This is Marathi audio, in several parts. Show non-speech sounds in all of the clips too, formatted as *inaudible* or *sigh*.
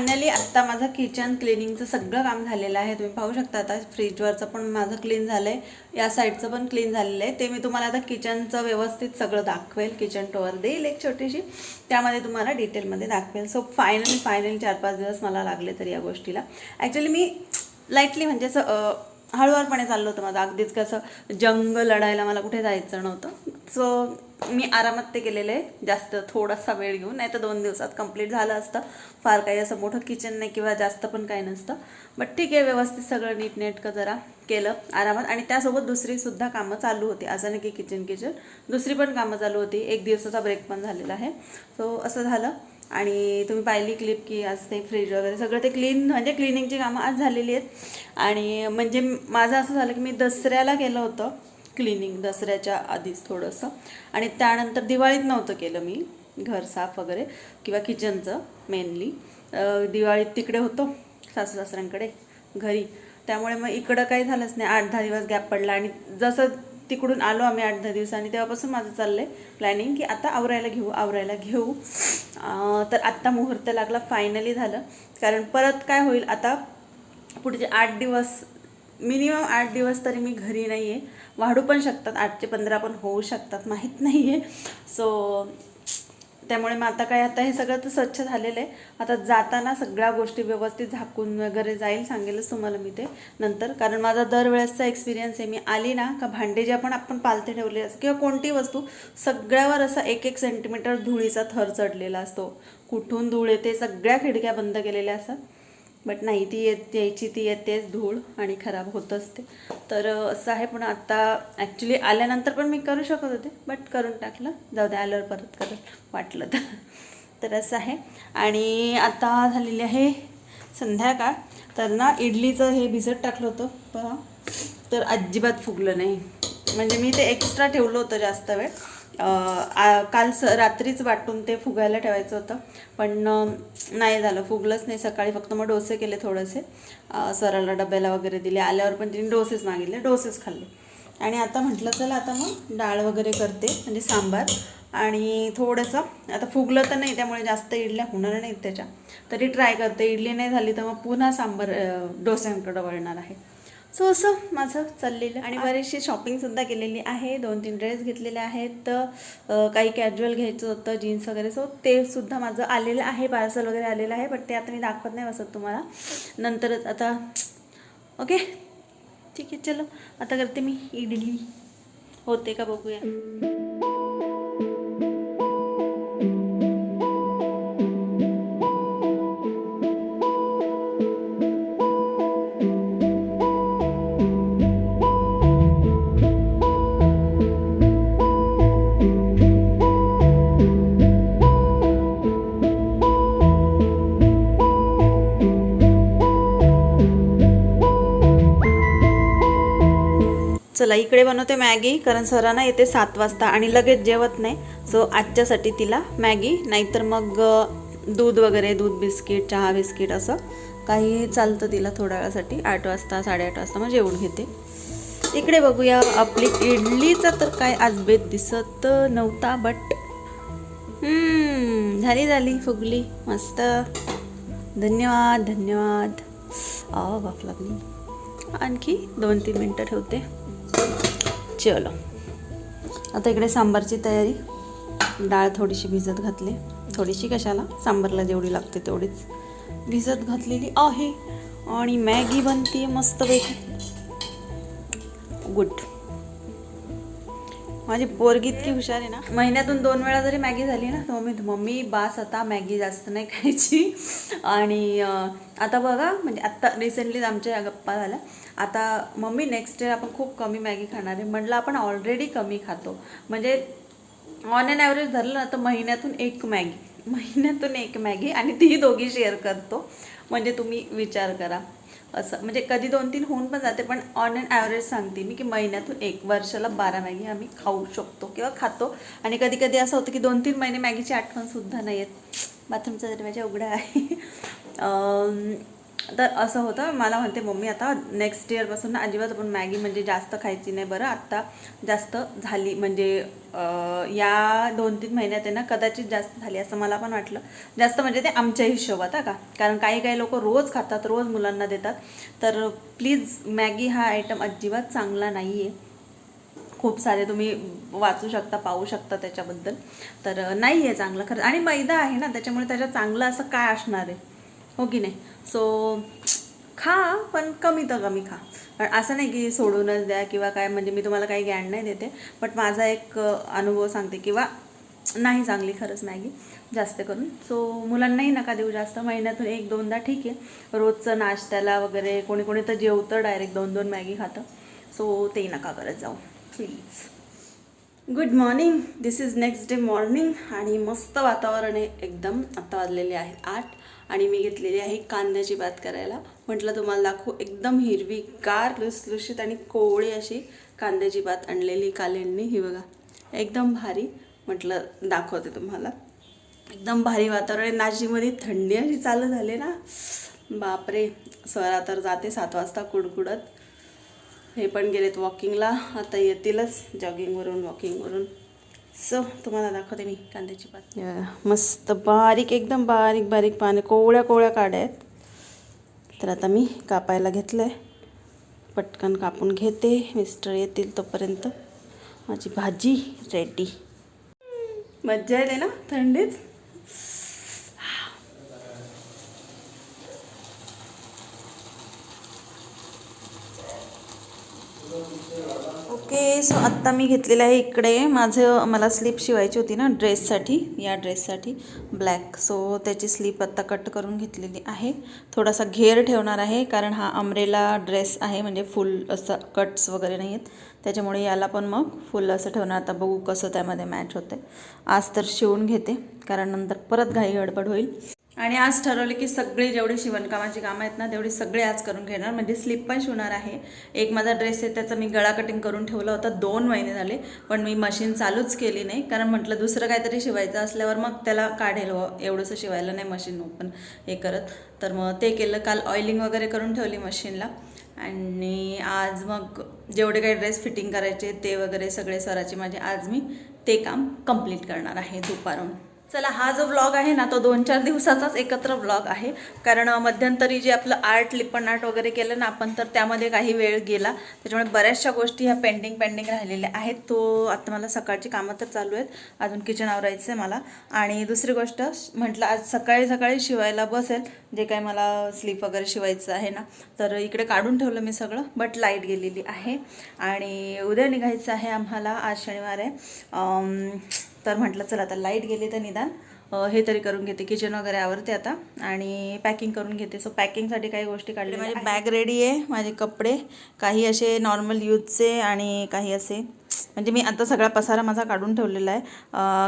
फायनली आत्ता माझं किचन क्लिनिंगचं सगळं काम झालेलं आहे. तुम्ही पाहू शकता आता फ्रीजवरचं पण माझं क्लीन झालं आहे या साईडचं पण क्लीन झालेलं आहे. ते मी तुम्हाला आता किचनचं व्यवस्थित सगळं दाखवेल. किचन टोअर देईल एक छोटीशी. त्यामध्ये तुम्हाला डिटेलमध्ये दाखवेल. सो फायनली फायनली चार पाच दिवस मला लागले तर या गोष्टीला. ॲक्च्युली मी लाईटली म्हणजे असं हळूवारपणे चाललं होतं माझं. अगदीच कसं जंग लढायला मला कुठे जायचं नव्हतं. सो मी आरामात ते केलेलं. आहे जास्त थोडासा वेळ घेऊन नाही तर दोन दिवसात कंप्लीट झालं असतं. फार काही असं मोठं किचन नाही किंवा जास्त पण काही नसतं. बट ठीक आहे व्यवस्थित सगळं नीटनेटकं जरा केलं आरामात. आणि त्यासोबत दुसरीसुद्धा कामं चालू होती. असं नाही की किचन किचन दुसरी पण कामं चालू होती. एक दिवसाचा ब्रेक पण झालेला आहे. सो असं झालं. आणि तुम्ही पाहिली क्लिप की आज ते फ्रीज वगैरे सगळं ते क्लीन म्हणजे क्लिनिंगची कामं आज झालेली आहेत. आणि म्हणजे माझं असं झालं की मी दसऱ्याला केलं होतं क्लिनिंग दसऱ्याच्या आधीच थोडंसं. आणि त्यानंतर दिवाळीत नव्हतं केलं मी घर साफ वगैरे किंवा किचनचं मेनली दिवाळीत तिकडे होतो सासू सासऱ्यांकडे घरी. त्यामुळे मग इकडं काही झालंच नाही. आठ दहा दिवस गॅप पडला आणि जसं तिकडून आलो आम्ही आठ दहा दिवसांनी तेव्हापासून माझं चाललं आहे प्लॅनिंग की आता आवरायला घेऊ आवरायला घेऊ. तर आत्ता मुहूर्त लागला फायनली झालं. कारण परत काय होईल आता पुढचे आठ दिवस मिनिमम आठ दिवस तरी मी घरी नाही आहे वाढू पण शकतात आठचे पंधरा पण होऊ शकतात माहीत नाही आहे सो त्यामुळे मग आता काय आता हे सगळं तर स्वच्छ झालेलं आहे. आता जाताना सगळ्या गोष्टी व्यवस्थित झाकून वगैरे जाईल सांगेलच तुम्हाला मी ते नंतर. कारण माझा दरवेळेसचा एक्सपिरियन्स आहे मी आली ना का भांडे जे आपण आपण पालथे ठेवले असं किंवा कोणती वस्तू सगळ्यावर असा एक एक सेंटीमीटर धुळीचा थर चढलेला असतो. कुठून धूळ येते सगळ्या खिडक्या बंद केलेल्या असतात. बट नाही ती येत यायची ती येतेच धूळ आणि खराब होत असते. तर असं आहे पण आता ॲक्च्युली आल्यानंतर पण मी करू शकत होते बट करून टाकलं. जाऊ दे आल्यावर परत करत वाटलं तर. तर असं आहे. आणि आता झालेली आहे संध्याकाळ. तर ना इडलीचं हे भिजत टाकलं होतं पहा तर अजिबात फुगलं नाही. म्हणजे मी ते एक्स्ट्रा ठेवलं होतं जास्त वेळ. आ- काल स रात्रीच वाटून ते फुगायला ठेवायचं होतं. पण नाही झालं. फुगलंच नाही. सकाळी फक्त मग डोसे केले थोडेसे. सराला डब्याला वगैरे दिले. आल्यावर पण तिने डोसेच मागितले. डोसेच खाल्ले. आणि आता म्हटलं चला आता मग डाळ वगैरे करते. म्हणजे सांबार. आणि थोडंसं आता फुगलं तर नाही. त्यामुळे जास्त इडल्या होणार नाहीत त्याच्या. तरी ट्राय करते. इडली नाही झाली तर मग पुन्हा सांबार डोस्यांकडं वळणार आहे. सो असं माझं चाललेलं आणि बरीचशी शॉपिंगसुद्धा केलेली आहे. दोन तीन ड्रेस घेतलेले आहेत. तर काही कॅज्युअल घ्यायचं होतं जीन्स वगैरे. सो ते सुद्धा माझं आलेलं आहे. पार्सल वगैरे आलेलं आहे. बट ते आता मी दाखवत नाही बसत तुम्हाला. नंतरच आता ओके ठीक आहे चलो. आता करते मी. इडली. होते का बघूया. चला इकडे बनवते मॅगी कारण सरांना येते सात वाजता आणि लगेच जेवत नाही. सो आजच्यासाठी तिला मॅगी नाहीतर मग दूध वगैरे दूध बिस्किट चहा बिस्किट असं. काही चालतं तिला थोड्या वेळासाठी आठ वाजता साडेआठ वाजता मग जेवून घेते. इकडे बघूया आपली इडलीचा तर काय आज बेत दिसत नव्हता बट झाली झाली फुगली मस्त. धन्यवाद धन्यवाद. आ बाप लागली आणखी दोन तीन मिनटं ठेवते. चलो. आता इकडे सांबारची तयारी. डाळ थोडीशी भिजत घातली. थोडीशी कशाला? सांबारला जेवढी लागते तेवढीच भिजत घातलेली आहे. आणि मॅगी बनते मस्तपैकी. गुड माझी पोरगी इतकी हुशार आहे ना. महिन्यातून दोन वेळा जरी मॅगी झाली ना तर मम्मी मम्मी बास आता मॅगी जास्त नाही खायची. आणि आता बघा म्हणजे आत्ता रिसेंटलीच आमच्या गप्पा झाल्या. आता मम्मी नेक्स्ट इयर आपण खूप कमी मॅगी खाणार आहे. म्हटलं आपण ऑलरेडी कमी खातो. म्हणजे ऑन अँड ॲव्हरेज धरलं ना तर महिन्यातून एक मॅगी. *laughs* महिन्यातून एक मॅगी आणि ती दोघी शेअर करतो. म्हणजे तुम्ही विचार करा. असं. म्हणजे कधी दोन तीन होऊन पण जाते पण ऑन अँड ॲव्हरेज सांगते मी की महिन्यातून एक वर्षाला बारा मॅगी आम्ही खाऊ शकतो किंवा खातो. आणि कधी कधी असं होतं की दोन तीन महिने मॅगीची आठवणसुद्धा नाही आहेत बाथरूमचा दरवाजा उघडा आहे. तर असं होतं. मला म्हणते मम्मी आता नेक्स्ट इयरपासून ना अजिबात आपण मॅगी म्हणजे जास्त खायची नाही बरं. आत्ता जास्त झाली म्हणजे या दोन तीन महिन्यात आहे ना कदाचित जास्त झाली असं मला पण वाटलं. जास्त म्हणजे ते आमच्या हिशोबात हा का? कारण काही काही लोक रोज खातात रोज मुलांना देतात. तर प्लीज मॅगी हा आयटम अजिबात चांगला नाही आहे खूप सारे तुम्ही वाचू शकता पाहू शकता त्याच्याबद्दल. तर नाही आहे चांगलं खरं आणि मैदा आहे ना त्याच्यामुळे त्याच्यात चांगलं असं काय असणार आहे? हो की नाही? सो खा पण कमी तर कमी खा. पण असं नाही की सोडूनच द्या किंवा काय म्हणजे मी तुम्हाला काही ज्ञान नाही देते. बट माझा एक अनुभव सांगते किंवा नाही चांगली खरंच मॅगी जास्त करून. सो मुलांनाही नका देऊ जास्त. महिन्यातून एक दोनदा ठीक आहे. रोजचं नाश्त्याला वगैरे कोणी कोणी तर जेवतं डायरेक्ट दोन दोन मॅगी खातं. सो ते नका करत जाऊ. Please good morning this is next day morning आणि मस्त वातावरण आहे. एकदम आत्ता वाजलेले आहेत आठ आणि मी घेतलेली आहे कांद्याची भात करायला. म्हटलं तुम्हाला दाखवू एकदम हिरवी कार लुसलुशीत आणि कोवळी अशी कांद्याची भात आणलेली कालेंनी. ही बघा एकदम भारी. म्हटलं दाखवते तुम्हाला. एकदम भारी वातावरण आहे. नाशिकमध्ये थंडी अशी चालू झाली ना. बापरे स्वरा तर जाते सात वाजता कुडकुडत. हे पण गेलेत वॉकिंगला आता येतीलच जॉगिंगवरून वॉकिंगवरून सो तुम्हाला दाखवते मी कांद्याची पात मस्त बारीक एकदम बारीक बारीक पाने. कोवळ्या कोवळ्या काड्या आहेत. तर आता मी कापायला घेतलं आहे पटकन कापून घेते. मिस्टर येतील तोपर्यंत. माझी भाजी रेडी मज्जा येते ना थंडीत? ओके सो आत्ता मी घेतलेलं आहे इकडे. माझं मला स्लीप शिवायची होती ना ड्रेससाठी या ड्रेससाठी ब्लॅक सो त्याची स्लीप आत्ता कट करून घेतलेली आहे. थोडासा घेर ठेवणार आहे कारण हा अमरेला ड्रेस आहे म्हणजे फुल असं कट्स वगैरे नाही आहेत. त्याच्यामुळे याला पण मग फुल असं ठेवणार. आता बघू कसं त्यामध्ये मॅच होते आज तर शिवून घेते कारण नंतर परत घाई गडबड होईल. आणि आज ठरवले की सगळी जेवढे शिवणकामाची कामं आहेत ना तेवढे सगळे आज करून घेणार. म्हणजे स्लीप पण शिवणार आहे. एक माझा ड्रेस आहे त्याचा मी गळा कटिंग करून ठेवला होता. दोन महिने झाले पण मी मशीन चालूच केली नाही. कारण म्हटलं दुसरं काहीतरी शिवायचं असल्यावर मग त्याला काढेल. एवढंसं शिवायला नाही मशीन ओपन हे करत. तर मग ते केलं. काल ऑइलिंग वगैरे करून ठेवली मशीनला आणि आज मग जेवढे काही ड्रेस फिटिंग करायचे ते वगैरे सगळे सराचे माझे आज मी ते काम कंप्लीट करणार आहे दुपारून. चला हा जो ब्लॉग आहे ना तो दोन चार दिवसाचाच एकत्र ब्लॉग आहे. कारण मध्यंतरी जे आपलं आर्ट लिपण आर्ट वगैरे केलं ना आपण तर त्यामध्ये काही वेळ गेला. त्याच्यामुळे बऱ्याचशा गोष्टी ह्या पेंडिंग पेंडिंग राहिलेल्या आहेत. तो आता मला सकाळची कामं तर चालू आहेत. अजून किचन आवरायचं आहे मला. आणि दुसरी गोष्ट म्हटलं आज सकाळी सकाळी शिवायला बसेल. जे काही मला स्लीप वगैरे शिवायचं आहे ना तर इकडे काढून ठेवलं मी सगळं बट लाइट गेलेली आहे. आणि उद्या निघायचं आहे आम्हाला आज शनिवार आहे. तर म्हटलं चला आता लाइट गेली तर निदान हे तरी करून घेते किचन वगैरे आवरते आता आणि पॅकिंग करून घेते. सो पॅकिंगसाठी काही गोष्टी काढल्या माझी बॅग रेडी आहे माझे कपडे काही असे नॉर्मल यूजचे आणि काही असे. म्हणजे मी आता सगळा पसारा माझा काढून ठेवलेला आहे.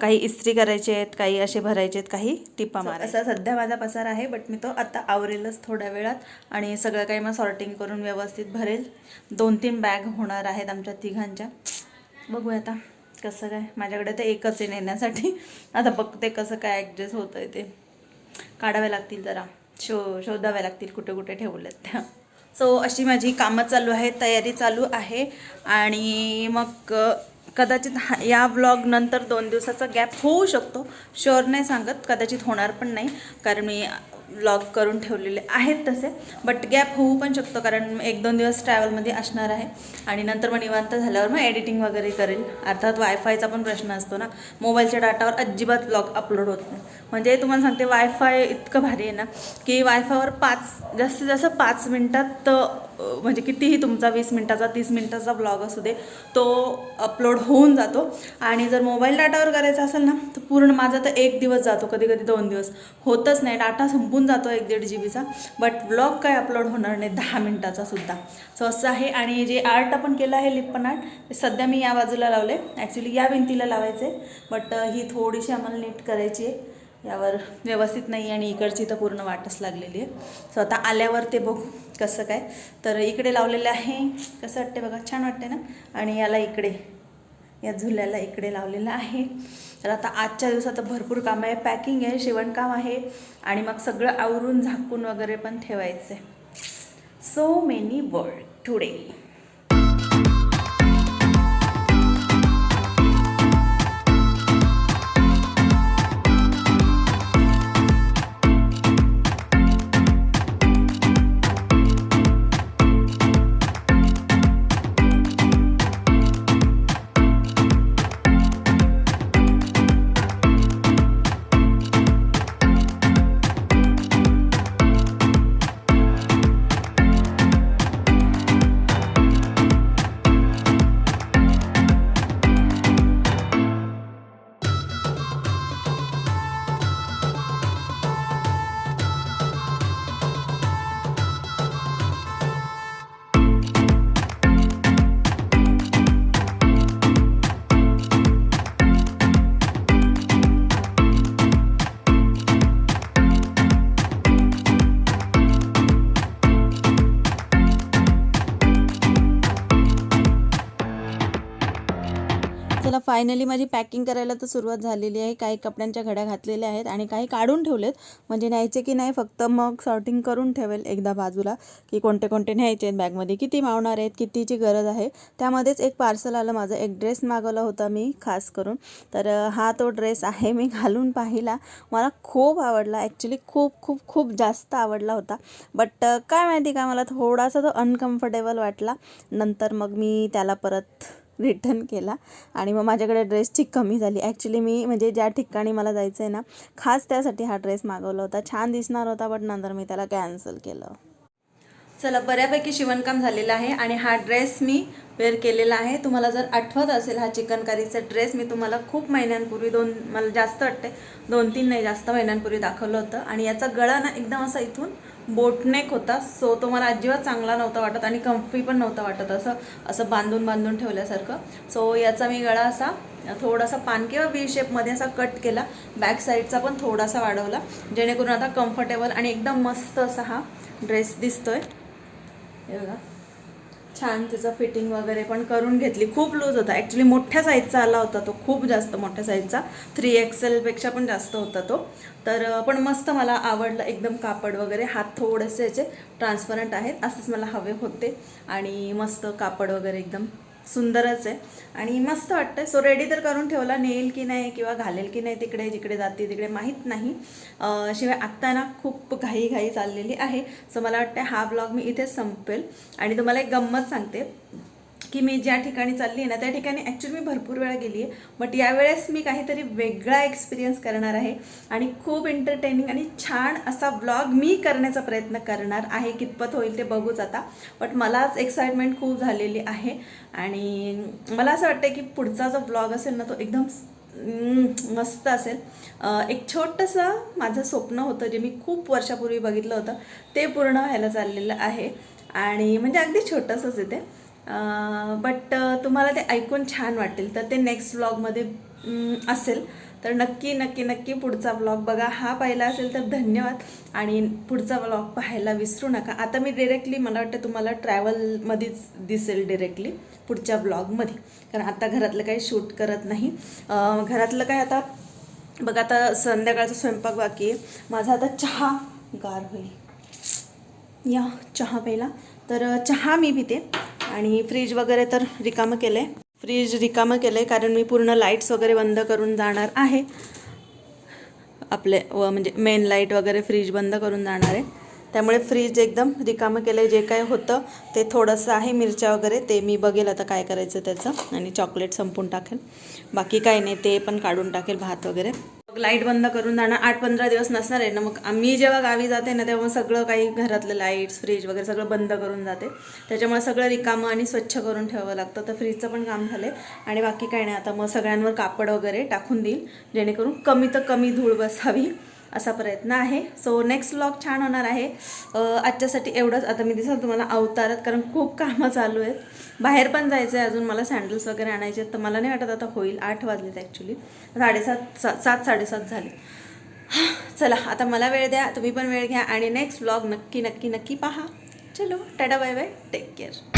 काही इस्त्री करायचे आहेत काही असे भरायचे आहेत काही टिप्पा मारा असा सध्या माझा पसारा आहे बट मी तो आता आवरेलच थोड्या वेळात आणि सगळं काही मग सॉर्टिंग करून व्यवस्थित भरेल. दोन तीन बॅग होणार आहेत आमच्या तिघांच्या. बघूया आता. कसं काय? माझ्याकडे तर एकच आहे नेण्यासाठी. आता बघते कसं काय ॲडजस्ट होतं आहे ते. काढाव्या लागतील जरा. शो शोधाव्या लागतील कुठे कुठे ठेवल्यात त्या. सो अशी माझी कामं चालू आहे तयारी चालू आहे. आणि मग कदाचित हा या व्लॉग नंतर दोन दिवसाचा गॅप होऊ शकतो. शुअर नाही सांगत कदाचित होणार पण नाही. कारण मी लॉक करून ठेवलेले आहेत तसे बट गॅप होऊ पण शकतो कारण एक दोन दिवस ट्रॅव्हलमध्ये असणार आहे. आणि नंतर मग निवांत झाल्यावर मग एडिटिंग वगैरे करेल अर्थात वायफायचा पण प्रश्न असतो ना. मोबाईलच्या डाटावर अजिबात लॉक अपलोड होत नाही. म्हणजे तुम्हाला सांगते वायफाय इतकं भारी आहे ना की वायफायवर पाच जास्तीत जास्त पाच मिनटात म्हणजे कितीही तुमचा वीस मिनटाचा तीस मिनटाचा ब्लॉग असू दे तो अपलोड होऊन जातो. आणि जर मोबाईल डाटावर करायचा असेल ना तर पूर्ण माझा तर एक दिवस जातो कधी कधी दोन दिवस. होतच नाही डाटा संपून जातो एक दीड जी बीचा बट ब्लॉग काय अपलोड होणार नाही दहा मिनटाचा सुद्धा. सो असं आहे. आणि जे आर्ट आपण केलं आहे लिप्पन आर्ट ते सध्या मी या बाजूला लावले ॲक्च्युली या भिंतीला लावायचे बट ही थोडीशी आम्हाला नीट करायची आहे. यावर व्यवस्थित नाही आणि इकडची तर पूर्ण वाटच लागलेली आहे. सो आता आल्यावर ते बघू कसं काय. तर इकडे लावलेलं आहे. कसं वाटते बघा? छान वाटते ना? आणि याला इकडे या झुल्याला इकडे लावलेलं आहे. तर आता आजच्या दिवसात भरपूर काम आहे. पॅकिंग आहे शिवणकाम आहे. आणि मग सगळं आवरून झाकून वगैरे पण ठेवायचं आहे so many word today finally माझी पॅकिंग करायला तर सुरुवात झालेली आहे. काही कपड्यांच्या घड्या घातलेल्या आहेत आणि काही काढून ठेवलेत. म्हणजे न्यायचे की नाही फक्त मग सॉर्टिंग करून ठेवेल एकदा बाजूला की कोणते कोणते न्यायचे आहेत बॅगमध्ये. किती मावणार आहेत कितीची गरज आहे. त्यामध्येच एक पार्सल आलं माझं. एक ड्रेस मागवला होता मी खास करून. तर हा तो ड्रेस आहे. मी घालून पाहिला. मला खूप आवडला. ॲक्च्युली खूप खूप खूप जास्त आवडला होता. बट काय माहिती का मला थोडासा तो अनकम्फर्टेबल वाटला. नंतर मग मी त्याला परत रिटर्न केला. आणि मग माझ्याकडे ड्रेसची कमी झाली. ॲक्च्युली मी म्हणजे ज्या ठिकाणी मला जायचं आहे ना खास त्यासाठी हा ड्रेस मागवला होता. छान दिसणार होता बट नंतर मी त्याला कॅन्सल केलं. चला बऱ्यापैकी शिवणकाम झालेलं आहे आणि हा ड्रेस मी वेअर केलेला आहे. तुम्हाला जर आठवत असेल हा चिकनकारीचा ड्रेस मी तुम्हाला खूप महिन्यांपूर्वी दोन मला जास्त वाटते दोन तीन नाही जास्त महिन्यांपूर्वी दाखवलं होतं. आणि याचा गळा ना एकदम असा इथून बोटनेक होता. सो तो मला अजिबात चांगला नव्हता वाटत आणि कम्फी पण नव्हता वाटत असं असं बांधून बांधून ठेवल्यासारखं. सो याचा मी गळा असा थोडासा पान किंवा वी शेपमध्ये असा कट केला. बॅक साईडचा पण थोडासा वाढवला. जेणेकरून आता कम्फर्टेबल आणि एकदम मस्त असा हा ड्रेस दिसतोय. बघा. छान त्याचं फिटिंग वगैरे पण करून घेतली. खूप लूज होता. ॲक्च्युली मोठ्या साईजचा आला होता तो. खूप जास्त मोठ्या साईजचा थ्री एक्सेलपेक्षा पण जास्त होता तो. तर पण मस्त मला आवडला. एकदम कापड वगैरे. हात थोडेसे याचे ट्रान्सपरंट आहेत. असंच मला हवे होते. आणि मस्त कापड वगैरे एकदम सुंदरच आहे. आणि मस्त वाटतं सो रेडी तर करून ठेवला नेईल की नाही किंवा घालेल की नाही तिकडे जिकडे जाते तिकडे माहीत नाही. शिवाय आत्ता ना खूप घाई घाई चाललेली आहे. सो मला वाटतं हा ब्लॉग मी इथेच संपेल. आणि तुम्हाला एक गंमत सांगते. की मी ज्या ठिकाणी चालली आहे ना त्या ठिकाणी ॲक्च्युली मी भरपूर वेळा गेली आहे. बट यावेळेस मी काहीतरी वेगळा एक्सपिरियन्स करणार आहे. आणि खूप एंटरटेनिंग आणि छान असा ब्लॉग मी करण्याचा प्रयत्न करणार आहे. कितपत होईल ते बघूच आता. बट मलाच एक्साइटमेंट खूप झालेली आहे. आणि मला असं वाटतं की पुढचा जो ब्लॉग असेल ना तो एकदम मस्त असेल. एक छोटंसं माझं स्वप्न होतं जे मी खूप वर्षापूर्वी बघितलं होतं ते पूर्ण व्हायला चाललेलं आहे. आणि म्हणजे अगदी छोटंसंच येते बट तुम्हाला ते ऐकून छान वाटेल. तर ते नेक्स्ट ब्लॉगमध्ये असेल. तर नक्की नक्की नक्की पुढचा ब्लॉग बघा. हा पाहिला असेल तर धन्यवाद. आणि पुढचा ब्लॉग पाहायला विसरू नका. आता मी डिरेक्टली मला वाटतं तुम्हाला ट्रॅव्हलमध्येच दिसेल डिरेक्टली पुढच्या ब्लॉगमध्ये कारण आता घरातलं काही शूट करत नाही. घरातलं काय आता बघा आता संध्याकाळचा स्वयंपाक बाकी आहे. माझा आता चहा गार होईल. या चहा प्यायला. तर चहा मी पिते. आणि फ्रीज वगैरे तर रिकामं केलं आहे फ्रीज रिकामं केलं आहे कारण मी पूर्ण लाईट्स वगैरे बंद करून जाणार आहे. आपले व म्हणजे मेन लाइट वगैरे फ्रीज बंद करून जाणार आहे. त्यामुळे फ्रीज एकदम रिकामं केलं आहे जे काय होतं ते थोडंसं आहे मिरच्या वगैरे ते मी बघेल आता काय करायचं त्याचं. आणि चॉकलेट संपून टाकेल. बाकी काही नाही ते पण काढून टाकेल भात वगैरे. मग लाइट बंद करून जाणार आठ पंधरा दिवस नसणार आहे ना मग आम्ही जेव्हा गावी जाते ना तेव्हा सगळं काही घरातलं लाईट्स फ्रीज वगैरे सगळं बंद करून जाते. त्याच्यामुळे सगळं रिकामं आणि स्वच्छ करून ठेवावं लागतं. तर फ्रीजचं पण काम झालं आहे आणि बाकी काही नाही. आता मग सगळ्यांवर कापड वगैरे टाकून देईल. जेणेकरून कमी तर कमी धूळ बसावी. असा प्रयत्न आहे. सो नेक्स्ट व्लॉग छान होणार आहे. आजच्यासाठी एवढंच. आता मी दिसत तुम्हाला अवतारात कारण खूप कामं चालू आहेत. बाहेर पण जायचं आहे अजून. मला सँडल्स वगैरे आणायचे आहेत. तर मला नाही वाटत आता होईल. आठ वाजलेत ॲक्च्युली साडेसात सात सात साडेसात झाले. चला आता मला वेळ द्या. तुम्ही पण वेळ घ्या. आणि नेक्स्ट व्लॉग नक्की नक्की नक्की पहा. चलो Tata bye bye. Take care